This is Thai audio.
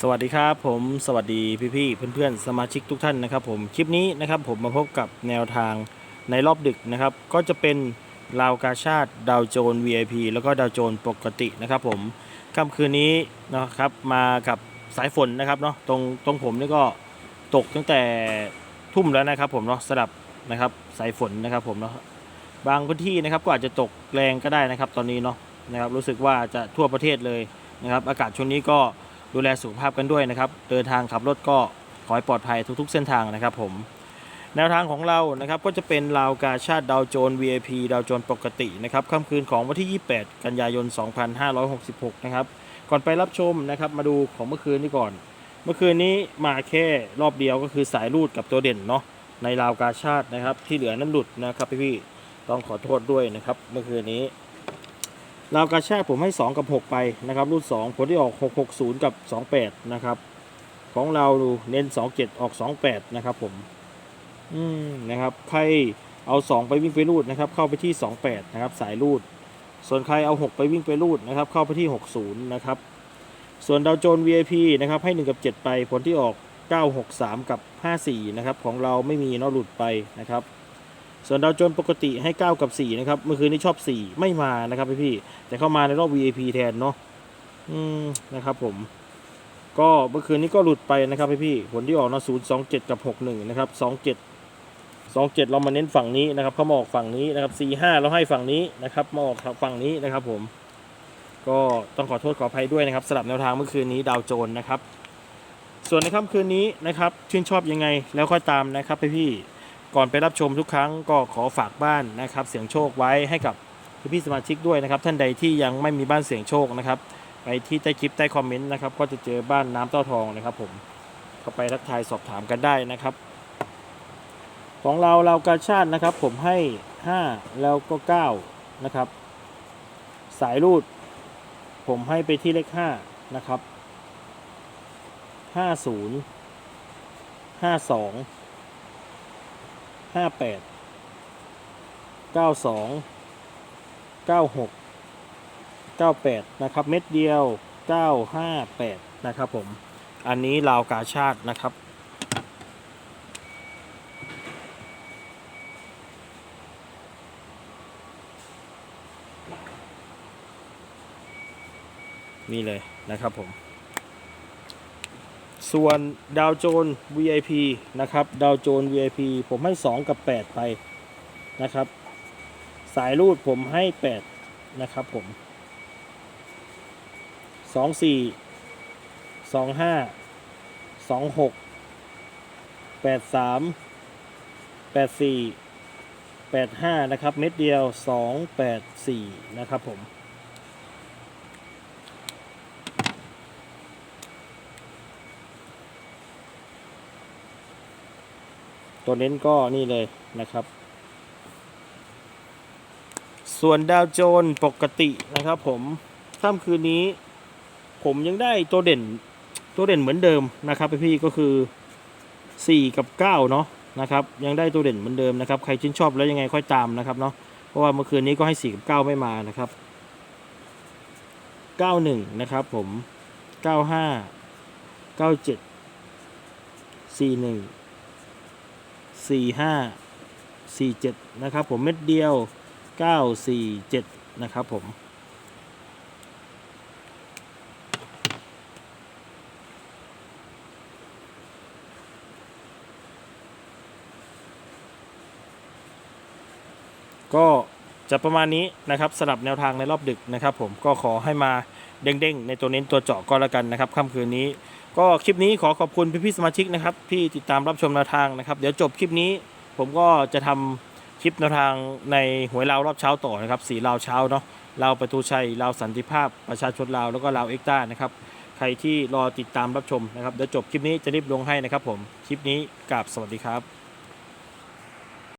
สวัสดีครับผมสวัสดีพี่ๆเพื่อนๆสมาชิกทุกท่านนะครับ ผมคลิปนี้นะครับผมมาพบกับแนวทางในรอบดึกนะครับ ก็จะเป็นราวกาชาติดาวโจน VIP แล้วก็ดาวโจนปกตินะครับ ผมค่ำคืนนี้นะครับมากับสายฝนนะครับเนาะตรงตรงผมนี่ก็ตกตั้งแต่ทุ่มแล้วนะครับ ผมเนาะสลับนะครับสายฝนนะครับ ผมเนาะบางพื้นที่นะครับก็อาจจะตกแรงก็ได้นะครับ ตอนนี้เนาะนะครับ รู้สึกว่าจะทั่วประเทศเลยนะครับ อากาศช่วงนี้ก็ ดูแลสุขภาพกันด้วยนะครับ เดินทางขับรถก็ขอให้ปลอดภัยทุกๆ เส้นทางนะครับผม แนวทางของเรานะครับก็จะเป็นราวกาชาติดาวโจน VIP ดาวโจนปกตินะครับค่ำคืนของวันที่ 28 กันยายน 2566 นะครับ ก่อนไปรับชมนะครับมาดูของเมื่อคืนนี้ก่อน เมื่อคืนนี้มาแค่รอบเดียวก็คือสายรูดกับตัวเด่นเนาะในราวกาชาตินะครับที่เหลือนั้นหลุดนะครับพี่ๆต้องขอโทษด้วยนะครับเมื่อคืนนี้ เราวกาชาติผมให้ 2 กับ 6 ไปนะครับรุ่น2ผลที่ออก 660 กับ 28 นะครับ ของเราดูเน้น 27 ออก 28 นะครับผมอืมนะครับใครเอา 2 ไปวิ่งไปรูดนะครับ เข้าไปที่ 28 นะครับ สายรูด ส่วนใครเอา 6 ไปวิ่งไปรูดนะครับ เข้าไปที่ 60 นะครับ ส่วนดาวโจน VIP นะครับให้ 1 กับ 7 ไปผลที่ออก 963 กับ 54 นะครับ ของเราไม่มีเนอะหลุดไปนะครับ ส่วนดาวโจนปกติให้ 9 กับ 4 นะครับ เมื่อคืนนี้ชอบ 4 ไม่มานะครับพี่ๆแต่เข้ามาในรอบ VIP แทนเนาะอืมนะครับผม ก็เมื่อคืนนี้ก็หลุดไปนะครับพี่ๆผลที่ออกนะ0 2 7 กับ 61 นะครับ 27 27 เรามาเน้นฝั่งนี้นะครับเขามาออกฝั่งนี้นะครับ 45 เราให้ฝั่งนี้นะครับมาออกฝั่งนี้นะครับผม ก็ต้องขอโทษขออภัยด้วยนะครับสลับแนวทางเมื่อคืนนี้ดาวโจนนะครับ ส่วนในค่ำคืนนี้นะครับชื่นชอบยังไงแล้วค่อยตามนะครับพี่ๆ ก่อนไปรับชมทุกครั้งก็ขอฝากบ้านนะครับ เสียงโชคไว้ให้กับพี่สมาชิกด้วยนะครับ ท่านใดที่ยังไม่มีบ้านเสียงโชคนะครับ ไปที่ใต้คลิปใต้คอมเมนต์นะครับ ก็จะเจอบ้านน้ำเต้าทองนะครับ ผมเข้าไปทักทายสอบถามกันได้นะครับ ของเราเรากาชาตินะครับ ผมให้ 5 แล้วก็ 9 นะครับ สายรูด ผมให้ไปที่เลข 5 นะครับ 50 52 ห้าแปดเก้าสองเก้าหกเก้าแปดนะครับ เม็ดเดียวเก้าห้าแปดนะครับผม อันนี้ลาวกาชาตินะครับนี่เลยนะครับผม ส่วนดาวโจน VIP นะครับ ดาวโจน VIP ผมให้ 2 กับ 8 ไปนะครับ สายรูดผมให้ 8 นะครับผม 2 4 2 5 2 6 8 3 8 4 8 5 นะครับ เม็ดเดียว 2 8 4 นะครับผม ตัวเน้นก็นี่เลยนะครับ ส่วนดาวโจนปกตินะครับผมค่ำคืนนี้ ผมยังได้ตัวเด่นตัวเด่นเหมือนเดิมนะครับพี่ๆก็คือ 4 กับ 9 เนาะนะครับ ยังได้ตัวเด่นเหมือนเดิมนะครับ ใครชื่นชอบแล้วยังไงค่อยตามนะครับเนาะเพราะว่าเมื่อคืนนี้ก็ให้ 4 กับ 9 ไม่มานะครับ 91 นะครับผม 95 97 41 สี่ห้าสี่เจ็ดนะครับผมเม็ดเดียวเก้าสี่เจ็ดนะครับผมก็ จะประมาณนี้นะครับสลับแนวทางในรอบดึกนะครับ ผมก็ขอให้มาเด้งๆ ในตัวเน้นตัวเจาะก็แล้วกันนะครับค่ำคืนนี้ ก็คลิปนี้ขอขอบคุณพี่ๆสมาชิกนะครับที่ติดตามรับชมแนวทางนะครับ เดี๋ยวจบคลิปนี้ผมก็จะทำคลิปแนวทางในหวยลาวรอบเช้าต่อนะครับสีลาวเช้าเนาะลาวประตูชัยลาวสันติภาพประชาชนลาวแล้วก็ลาวเอ็กต้านะครับใครที่รอติดตามรับชมนะครับเดี๋ยวจบคลิปนี้จะรีบลงให้นะครับผมคลิปนี้กราบสวัสดีครับ